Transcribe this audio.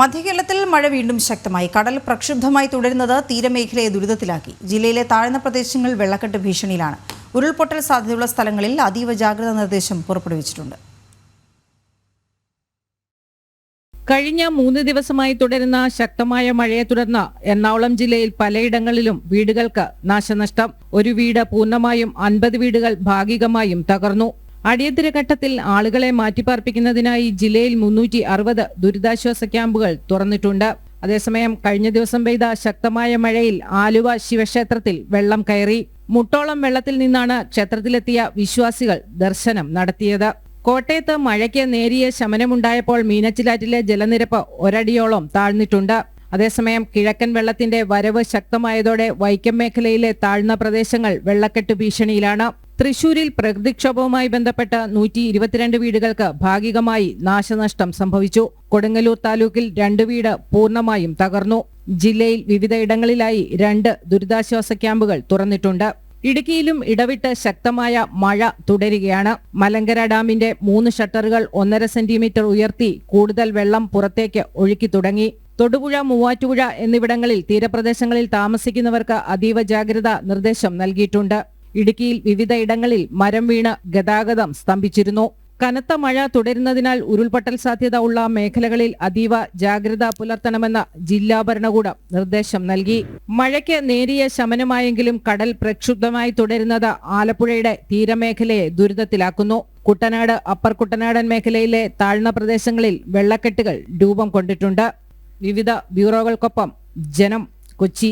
മധ്യകേരളത്തിൽ മഴ വീണ്ടും ശക്തമായി. കടൽ പ്രക്ഷുബ്ധമായി തുടരുന്നത് തീരമേഖലയെ ദുരിതത്തിലാക്കി. ജില്ലയിലെ താഴ്ന്ന പ്രദേശങ്ങൾ വെള്ളക്കെട്ട് ഭീഷണിയിലാണ്. ഉരുൾപൊട്ടൽ സാധ്യതയുള്ള സ്ഥലങ്ങളിൽ അതീവ ജാഗ്രതാ നിർദ്ദേശം പുറപ്പെടുവിച്ചിട്ടുണ്ട്. കഴിഞ്ഞ മൂന്ന് ദിവസമായി തുടരുന്ന ശക്തമായ മഴയെ തുടർന്ന് എറണാകുളം ജില്ലയിൽ പലയിടങ്ങളിലും വീടുകൾക്ക് നാശനഷ്ടം. ഒരു വീട് പൂർണമായും അൻപത് വീടുകൾ ഭാഗികമായും തകർന്നു. അടിയന്തര ഘട്ടത്തിൽ ആളുകളെ മാറ്റിപ്പാർപ്പിക്കുന്നതിനായി ജില്ലയിൽ മുന്നൂറ്റി അറുപത് ദുരിതാശ്വാസ ക്യാമ്പുകൾ തുറന്നിട്ടുണ്ട്. അതേസമയം കഴിഞ്ഞ ദിവസം പെയ്ത ശക്തമായ മഴയിൽ ആലുവ ശിവക്ഷേത്രത്തിൽ വെള്ളം കയറി. മുട്ടോളം വെള്ളത്തിൽ നിന്നാണ് ക്ഷേത്രത്തിലെത്തിയ വിശ്വാസികൾ ദർശനം നടത്തിയത്. കോട്ടയത്ത് മഴയ്ക്ക് നേരിയ ശമനമുണ്ടായപ്പോൾ മീനച്ചിലാറ്റിലെ ജലനിരപ്പ് ഒരടിയോളം താഴ്ന്നിട്ടുണ്ട്. അതേസമയം കിഴക്കൻ വെള്ളത്തിന്റെ വരവ് ശക്തമായതോടെ വൈക്കം മേഖലയിലെ താഴ്ന്ന പ്രദേശങ്ങൾ വെള്ളക്കെട്ട് ഭീഷണിയിലാണ്. തൃശൂരിൽ പ്രകൃതിക്ഷോഭവുമായി ബന്ധപ്പെട്ട നൂറ്റി ഇരുപത്തിരണ്ട് വീടുകൾക്ക് ഭാഗികമായി നാശനഷ്ടം സംഭവിച്ചു. കൊടുങ്ങല്ലൂർ താലൂക്കിൽ രണ്ട് വീട് പൂർണമായും തകർന്നു. ജില്ലയിൽ വിവിധയിടങ്ങളിലായി രണ്ട് ദുരിതാശ്വാസ ക്യാമ്പുകൾ തുറന്നിട്ടുണ്ട്. ഇടുക്കിയിലും ഇടവിട്ട് ശക്തമായ മഴ തുടരുകയാണ്. മലങ്കര ഡാമിന്റെ മൂന്ന് ഷട്ടറുകൾ ഒന്നര സെന്റിമീറ്റർ ഉയർത്തി കൂടുതൽ വെള്ളം പുറത്തേക്ക് ഒഴുക്കി തുടങ്ങി. തൊടുപുഴ മൂവാറ്റുപുഴ എന്നിവിടങ്ങളിൽ തീരപ്രദേശങ്ങളിൽ താമസിക്കുന്നവർക്ക് അതീവ ജാഗ്രതാ നിർദ്ദേശം നൽകിയിട്ടുണ്ട്. ഇടുക്കിയിൽ വിവിധയിടങ്ങളിൽ മരം വീണ് ഗതാഗതം സ്തംഭിച്ചിരുന്നു. കനത്ത മഴ തുടരുന്നതിനാൽ ഉരുൾപൊട്ടൽ സാധ്യത ഉള്ള മേഖലകളിൽ അതീവ ജാഗ്രത പുലർത്തണമെന്ന് ജില്ലാ ഭരണകൂടം നിർദ്ദേശം നൽകി. മഴയ്ക്ക് നേരിയ ശമനമായെങ്കിലും കടൽ പ്രക്ഷുബ്ധമായി തുടരുന്നത് ആലപ്പുഴയുടെ തീരമേഖലയെ ദുരിതത്തിലാക്കുന്നു. കുട്ടനാട് അപ്പർ കുട്ടനാടൻ മേഖലയിലെ താഴ്ന്ന പ്രദേശങ്ങളിൽ വെള്ളക്കെട്ടുകൾ രൂപം കൊണ്ടിട്ടുണ്ട്. വിവിധ ബ്യൂറോകൾക്കൊപ്പം ജനം കൊച്ചി